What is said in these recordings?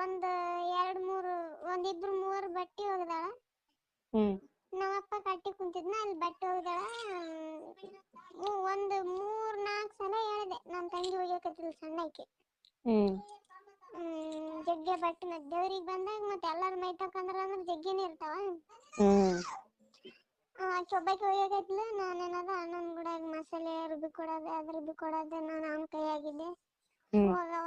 ಒಂದ್ ಎರಡ್ ಮೂರು ಒಂದಿಬ್ರು ಮೂವರು ಬಟ್ಟಿ ಒಗ್ದಾಳ. ಹ್ಮ್. ನಮ್ಮಪ್ಪ ಕಟ್ಟಿ ಕುಂತಿದ್ನ ಅಲ್ಲಿ ಬಟ್ಟೆ ಒಗ್ದಾಳ. ಒಂದ್ ಮೂರ್ ನಾಲ್ಕ್ ಸಲ ಹೇಳಿದೆ ನಮ್ ತಂಗಿ ಒಗ್ಯಾಕತ್ತಿಲ್ಲ ಸಣ್ಣಾಕಿ. ಹ್ಮ್. ಜಗ್ಗೆ ಬಟ್ಟೆ ದೇವ್ರಿಗೆ ಬಂದಾಗ ಮತ್ತೆ ಎಲ್ಲಾರು ಮೈ ತಕೊಂಡ್ರ ಅಂದ್ರೆ ಜಗ್ಗೆನೇ ಇರ್ತಾವ. ಹ್ಮ್. ಆಕಿ ನಾನು ಏನದ ನಾನೇನದ ಅಣ್ಣನ ಗುಡಾಗ ಮಸಾಲೆ ರುಬ್ಬಿ ಕೊಡೋದೆ ಅದ್ರ ರುಬ್ಬಿ ಕೊಡೋದೆ ನಾನು ಅವನ ಕೈಯಾಗಿದ್ದೆ. ಹೋಗವ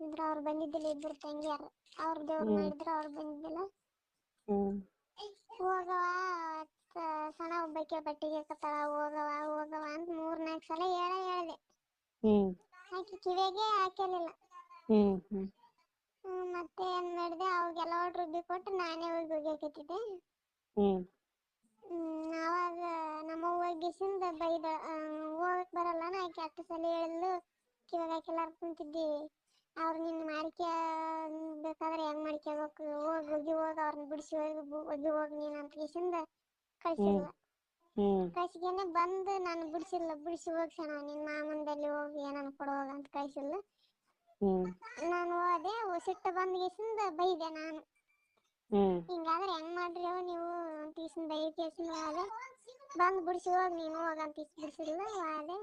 ಏನೋ ಅವ್ರು ಬಂದಿದ್ದಿಲ್ಲ ಇಬ್ಬರು ತಂಗಿಯಾರು. ಅವ್ರ ದೇವ್ರು ಮಾಡಿದ್ರು ಅವ್ರು ಬಂದಿದ್ದಿಲ್ಲ. ಹೋಗವ ಸಣ್ಣ ಒಬ್ಬಾಕಿ ಬಟ್ಟಿಗೆ ಕತ್ತಾಳ ಹೋಗವ ಹೋಗವ ಅಂತ ಮೂರ್ ನಾಲ್ಕು ಸಲ ಹೇಳ ಹೇಳ್ದೆ. ಆಕಿ ಕಿವಿಗೆ ಹಾಕಲಿಲ್ಲ ಮತ್ತೆ ಏನ್ ಮಾಡಿದೆ ಅವಾಗೆಲ್ಲ ರುಬ್ಬಿ ಕೊಟ್ಟು ನಾನೇ ಹೋಗಿ ಒಗ್ಯಾಕತ್ತಿದ್ದೆ ಹ್ಮ್. ಅವಾಗ ನಮ್ಮ ಹೋಗಿಸಿಂದ ಬೈದ ಹೋಗಕ್ ಬರಲ್ಲ ಆಕೆ ಅಷ್ಟು ಸಲ ಹೇಳಿದ್ಲು ಕಿವಾಗ ಹಾಕಿಲ್ಲ ಕುಂತಿದ್ದಿ. ಅವ್ರು ನಿನ್ನ ಮಾಡ್ಕ್ಯ ಬೇಕಾದ್ರೆ ಹೆಂಗ್ ಮಾಡ್ಕೋಬೇಕು ಹೋಗಿ ಹೋಗಿ ಹೋಗಿ ಅವ್ರನ್ನ ಬಿಡಿಸಿ ಹೋಗಿ ಹೋಗಿ ಹೋಗಿ ನೀನು ಅಂತ ಕೇಸಿಂದ ಕಳ್ಸಿಲ್ಲ ಕಳ್ಸಿಗೆನೆ ಬಂದು ನಾನು ಬಿಡಿಸಿಲ್ಲ ಬಿಡಿಸಿ ಹೋಗ್ಸಣ ನಿನ್ನ ಮಾಮಂದಲ್ಲಿ ಹೋಗಿ ಏನನ್ನ ಕೊಡೋಗ ಅಂತ ಕಳ್ಸಿಲ್ಲ ನಾನು ಹೋದೆ ಸಿಟ್ಟು ಬಂದ್ ಕೇಸಿಂದ ಬೈದೆ ನಾನು. ಹಿಂಗಾದ್ರೆ ಹೆಂಗ್ ಮಾಡ್ರಿ ನೀವು ಅಂತ ಇಸಿಂದ ಬೈ ಕೇಸಿಂದ ಹೋದೆ. ಬಂದ್ ಬಿಡಿಸಿ ಹೋಗಿ ನೀನು ಹೋಗ ಅಂತ ಇಸ್ ಬಿಡಿಸಿಲ್ಲ ಹೋದೆ.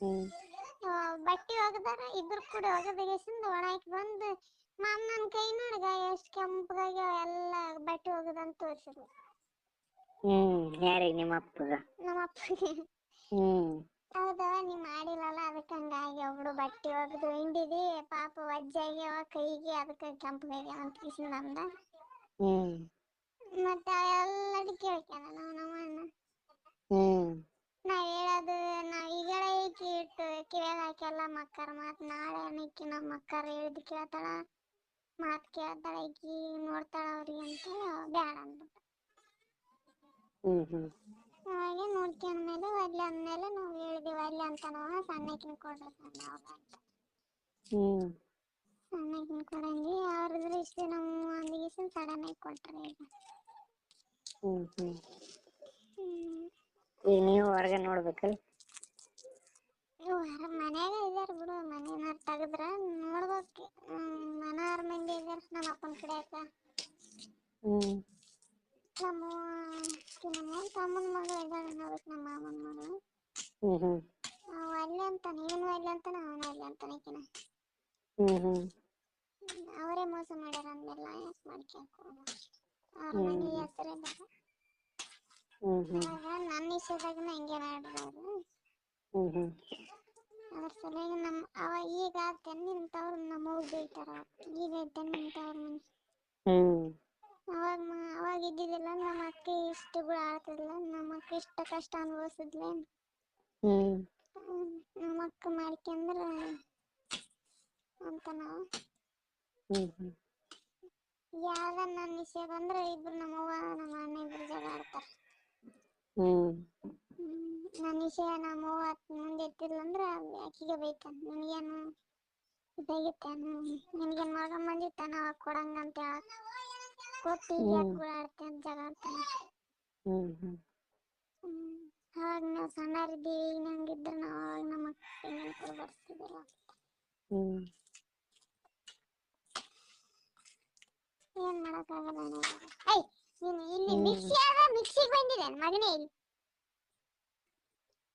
ಹ್ಮ್. ಆ, ಇದ್ರ ಕೂಡ ಒಗದಗಿಸಿಂದ ಒಣಾಕಿ ಬಂದು ಮಾಮ್ ನನ್ ಕೈ ನೋಡ್ಗ ಎಷ್ಟ್ ಕೆಂಪಗಾಗಿ ಎಲ್ಲ ಬಟ್ಟೆ ಒಗದಂತ ತೋರ್ಸಿದ್ಲು. ಹ್ಮ್ ಯಾರಿಗೆ ನಿಮ್ಮ ಅಪ್ಪಗ? ನಮ್ಮ ಅಪ್ಪಗೆ. ಹ್ಮ್. ಹೌದವ ನೀ ಮಾಡಿಲ್ಲಲ್ಲ ಅದಕ್ಕೆ ಹಂಗಾಗಿ ಒಬ್ಳು ಬಟ್ಟೆ ಒಗದು ಹಿಂಡಿದಿ ಪಾಪ ವಜ್ಜಾಗ್ಯವ ಕೈಗೆ ಅದಕ್ಕೆ ಕೆಂಪಗಾಗ್ಯಾವ ಅಂತ ಕಿಸಿಂದ ಅಂದ ಹ್ಮ್ ಮತ್ತೆ ಎಲ್ಲದೂ ಕೇಳ್ಕ್ಯಾನ ನಾವು ನಮ್ಮ ಅಣ್ಣ ಹ್ಮ್ ನಾ ಹೇಳೋದು ನಾ ಈಗಳ ಈಕಿ ಹಾಕ್ಯಲ್ಲ ಮಕ್ಕರ್ ಮಾತ್? ನಾಳೆ ಅನ್ನಕ್ಕೆ ನಮ್ಮ ಅಕ್ಕಾರ ಹೇಳಿದ್ ಕೇಳ್ತಾಳ. ಮಾತ್ ಕೇಳ್ತಾಳ ಈಕಿ ನೋಡ್ತಾಳ ಅವ್ರಿಗೆ ಅಂತ ಬ್ಯಾಡ ಅಂದ್ಬಿಟ್ಟು. ಹ್ಮ್ ಹ್ಮ್. ಅವಾಗೆ ನೋಡ್ಕೊಂಡ್ಮೇಲೆ ಒಲ್ಲೆ ಅಂದ್ಮೇಲೆ ನಾವು ಹೇಳಿದೀವಿ ಒಲ್ಲೆ ಅಂತ ನಾವು ಸಣ್ಣಕಿನ ಕೊಡ್ರಿ ಸಣ್ಣ ಅಂತ. ಹ್ಮ್. ಸಣ್ಣಕಿನ ಕೊಡಂಗಿ ಅವ್ರದ್ರ ಇಷ್ಟ ನಮ್ಮ ಅಂದಿಗೆ ಸಡನ್ ಆಗಿ ಕೊಟ್ರೆ ಈಗ. ಹ್ಮ್ ಹ್ಮ್. ಹ್ಮ್. ಈಗ ನೀವು ಹೊರಗೆ ನೋಡ್ಬೇಕಲ್ಲ? ಮನ್ಯಾಗ ಇದಾರ ಬಿಡು ಮನೇನಾರ ತೆಗದ್ರ ನೋಡ್ಬೇಕು. ಮನಾರ್ ಮಂದಿ ಇದಾರ ನಮ್ಮ ಅಪ್ಪನ ಕಡೆ ಹ್ಮ್. ನಮ್ಮ ನಮ್ಮ ತಮ್ಮನ ಮಗಳು ಅದಕ್ಕೆ ನಮ್ಮ ಮಾಮನ ಮಗಳು ಅವ ಅಲ್ಲಿ ಅಂತಾನೆ ಇವನು ಅಲ್ಲೇ ಅಂತಾನೆ ಅವನು ಅಲ್ಲೇ ಅಂತಾನೆ ಈಕಿನ ಅವರೇ ಮೋಸ ಮಾಡ್ಯಾರ ಅಂದೆಲ್ಲ ಯಾಕೆ ಮಾಡ್ಕ್ಯಾಕ ಅವ್ರ. ಮನೆ ಹೆಸರೇ ಬೇಡ ನನ್ನ ವಿಷಯದಾಗನ ಹಿಂಗೆ ಮಾಡಿದ್ರು ಅದ್ರ ಸಲುವಾಗಿ ನಮ್ಮ ಅವ ಈಗ ತೆನ್ನಿನ ತವ್ರು ನಮ್ಮ ಅವ್ವ ಬೈತಾರ. ಈಗ ತೆನ್ನಿನ ತವ್ರ ಮನೆ ಅವಾಗ ಅವಾಗ ಇದ್ದಿದ್ದಿಲ್ಲ ನಮ್ಮ ಅಕ್ಕ ಇಷ್ಟು ಕೂಡ ಆಡ್ತಿದ್ಲ ನಮ್ಮ ಅಕ್ಕ ಇಷ್ಟ ಕಷ್ಟ ಅನುಭವಿಸಿದ್ಲೆ. ಹ್ಮ್. ನಮ್ಮ ಅಕ್ಕ ಮಾಡ್ಕೊಂಡ್ರ ಅಂತ ನಾವು. ಯಾವ್ದ ನನ್ನ ವಿಷಯ ಬಂದ್ರೆ ಇಬ್ರು ನಮ್ಮವ್ವ ನಮ್ಮ ಅಣ್ಣ ಇಬ್ರು ಜಗಳ ಆಡ್ತಾರ. ಹ್ಮ್. ನನ್ನ ವಿಷಯ ನಮ್ಮವ್ವ ಮುಂದೆ ಇರ್ತಿರ್ಲ ಅಂದ್ರ ಆಕಿಗೆ ಬೈತಾನ. ನಿನಗೇನು ಇದಾಗಿತ್ತಾನು ನಿನಗೇನು ಮಗ ಬಂದಿತ್ತಾನ ಅವಾಗ ಕೊಡಂಗ ಅಂತ ಹೇಳ ಕೊಟ್ಟು ಈಗ ಯಾಕೆ ಆಡ್ತೆ ಅಂತ ಜಗಳ ಆಡ್ತಾನೆ. ಅವಾಗ ನಾವು ಸಣ್ಣರಿದ್ದೀವಿ ಈಗ ನಂಗಿದ್ರೆ ನಾವು ಅವಾಗ ನಮ್ಮ ಅಕ್ಕ ಕೂಡ ಬರ್ತಿದ್ದಿಲ್ಲ ಏನ್ ಮಾಡಕ್ಕಾಗಲ್ಲ ನನಗೆ. ಐ ನೀನು ಇಲ್ಲಿ. ಮಿಕ್ಸಿ ಆದ ಮಿಕ್ಸಿಗೆ ಬಂದಿದೆ ಮಗನೇ ಇಲ್ಲಿ.